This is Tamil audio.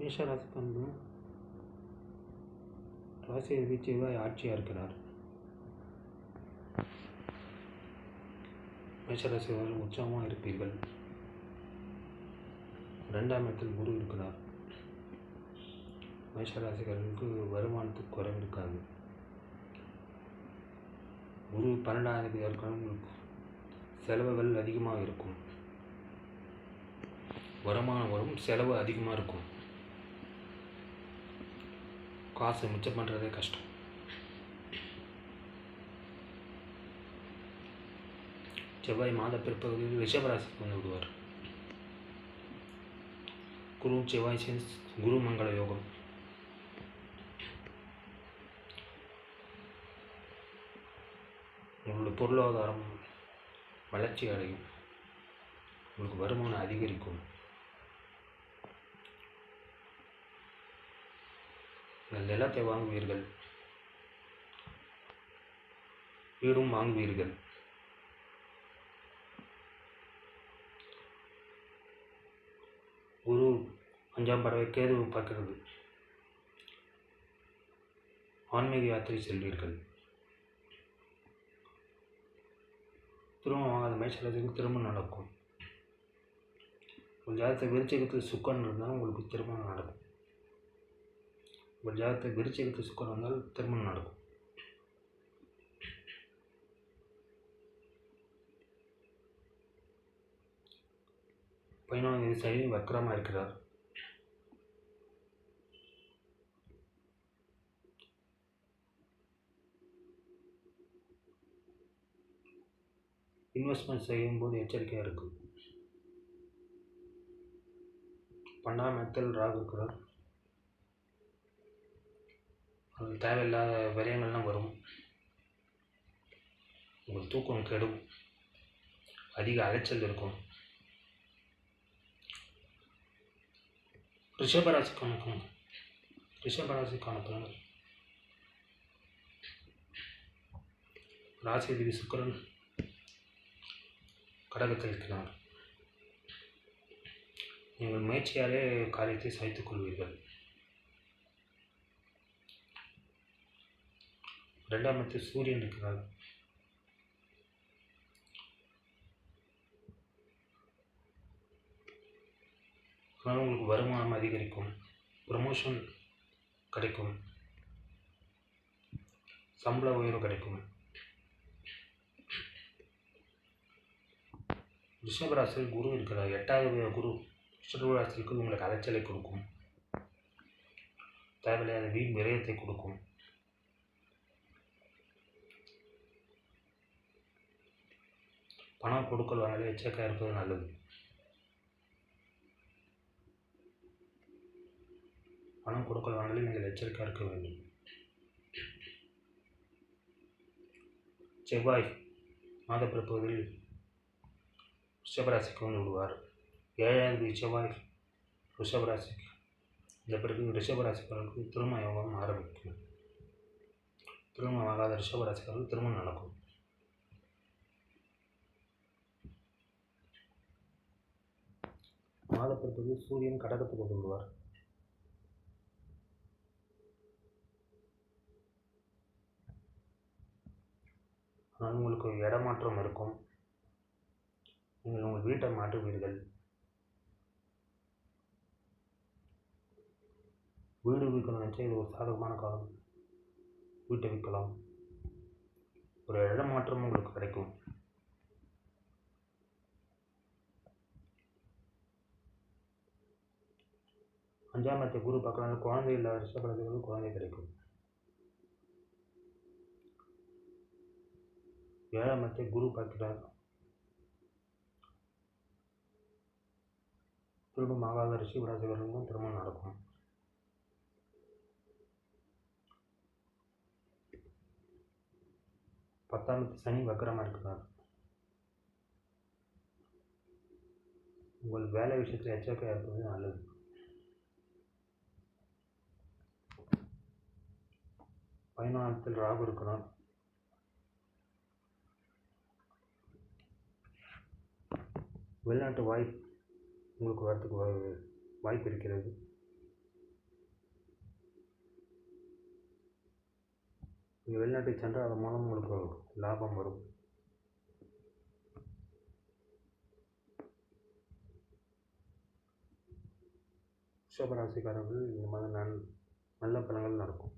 மேஷராசிக்காரர்களும் ராசி அதிபதி செவ்வாய் ஆட்சியாக இருக்கிறார். மேஷராசிக்காரர்கள் உற்சாகமாக இருப்பீர்கள். ரெண்டாம் இடத்தில் குரு இருக்கிறார். மேஷராசிக்காரர்களுக்கு வருமானத்துக்கு குறைவு இருக்காது. குரு பன்னெண்டாம் அதிபதியாக செலவுகள் அதிகமாக இருக்கும். வருமானம் வரும் செலவு அதிகமாக இருக்கும். காசு மிச்சம் பண்ணுறதே கஷ்டம். செவ்வாய் மாத பிற்பகுதியில் ரிஷபராசிக்கு வந்து விடுவார். குரு செவ்வாய் சேர்ந்து குரு மங்கள யோகம். உங்களுடைய பொருளாதாரம் வளர்ச்சி அடையும். உங்களுக்கு வருமானம் அதிகரிக்கும். நீங்கள் நிலத்தை வாங்குவீர்கள். வீடும் வாங்குவீர்கள். குரு அஞ்சாம் பறவை கேது பார்க்கிறது. ஆன்மீக யாத்திரை செல்வீர்கள். திருமணம் வாங்காத மேய்ச்சலத்துக்கு திருமணம் நடக்கும். உங்கள் ஜாதகத்தை விருச்சிகத்தில் சுக்கன் இருந்தால் உங்களுக்கு திருமணம் நடக்கும். உங்கள் ஜாதகத்தை விருச்சிகத்தில் சுக்கன் வந்தால் திருமணம் நடக்கும். பதினொன்றாம் தேதி சனி வக்கரமாக இருக்கிறார். இன்வெஸ்ட்மெண்ட் செய்யும்போது எச்சரிக்கையாக இருக்கும். பன்னெண்டாம் இடத்தில் ராகு இருக்கிறார். அது தேவையில்லாத விரயங்கள்லாம் வரும். உங்கள் தூக்கம் கெடும். அதிக அலைச்சல் இருக்கும். ரிஷபராசிக்கான பலன். ரிஷபராசிக்கான பலன்கள் ராசிதிபதி சுக்கரன் கடகத்தில் இருக்கிறார். நீங்கள் முயற்சியாலே காரியத்தை சாய்த்துக் கொள்வீர்கள். ரெண்டாம் இடத்தில் சூரியன் இருக்கிறார். அதனால் உங்களுக்கு வருமானம் அதிகரிக்கும். ப்ரமோஷன் கிடைக்கும். சம்பள உயர்வு கிடைக்கும். ரிஷபராசியில் குரு இருக்கிறார். எட்டாவது குரு ரிஷபராசிக்கு உங்களுக்கு அலைச்சலை கொடுக்கும். தேவையில்லாத வீண் விரயத்தை கொடுக்கும். பணம் கொடுக்கல் வாங்கல எச்சரிக்கையாக இருப்பது நல்லது. பணம் கொடுக்கல் வாங்கலில் நீங்கள் எச்சரிக்கையாக இருக்க வேண்டும். செவ்வாய் மாத பிறப்புகளில் ரிஷபராசிக்கு வந்து விடுவார். ஏழாவது செவ்வாய் ரிஷபராசிக்கு இந்த பிறகு ரிஷபராசிக்காரர்களுக்கு திருமண யோகம் ஆரம்பிக்கும். திருமணம் ஆகாத ரிஷபராசிக்காரர்களுக்கு திருமணம் நடக்கும். மாத சூரியன் கடகத்துக்கு வந்து விடுவார் ஆனால் உங்களுக்கு இடமாற்றம் இருக்கும். நீங்கள் உங்கள் வீட்டை மாற்றுவீர்கள். வீடு விற்கணும் நினச்சா இது ஒரு சாதகமான காலம். வீட்டை விற்கலாம். ஒரு இடமாற்றம் உங்களுக்கு கிடைக்கும். அஞ்சாம் இடத்தை குரு பார்க்கறதுனால குழந்தை இல்லாத ரிஷபராசிகளுக்கு குழந்தை கிடைக்கும். ஏழாம் இடத்தை குரு பார்க்கிறார் திருமணம் ஆகாத ரிஷபராசிகளுக்கும் திருமணம் நடக்கும். பத்தாம் சனி வக்கரமாக இருக்கிறார் உங்கள் வேலை விஷயத்தில் எச்சரிக்கையாக இருப்பது நல்லது. பதினாலத்தில் ராகு இருக்கிறான். வெளிநாட்டு வாய்ப்பு உங்களுக்கு வரத்துக்கு வாய்ப்பு இருக்கிறது. நீங்கள் வெளிநாட்டுக்கு சென்றால் அது மூலம் உங்களுக்கு லாபம் வரும். ரிஷபராசிக்காரர்கள் இந்த மாதிரி நல் நல்ல பலங்கள் நடக்கும்.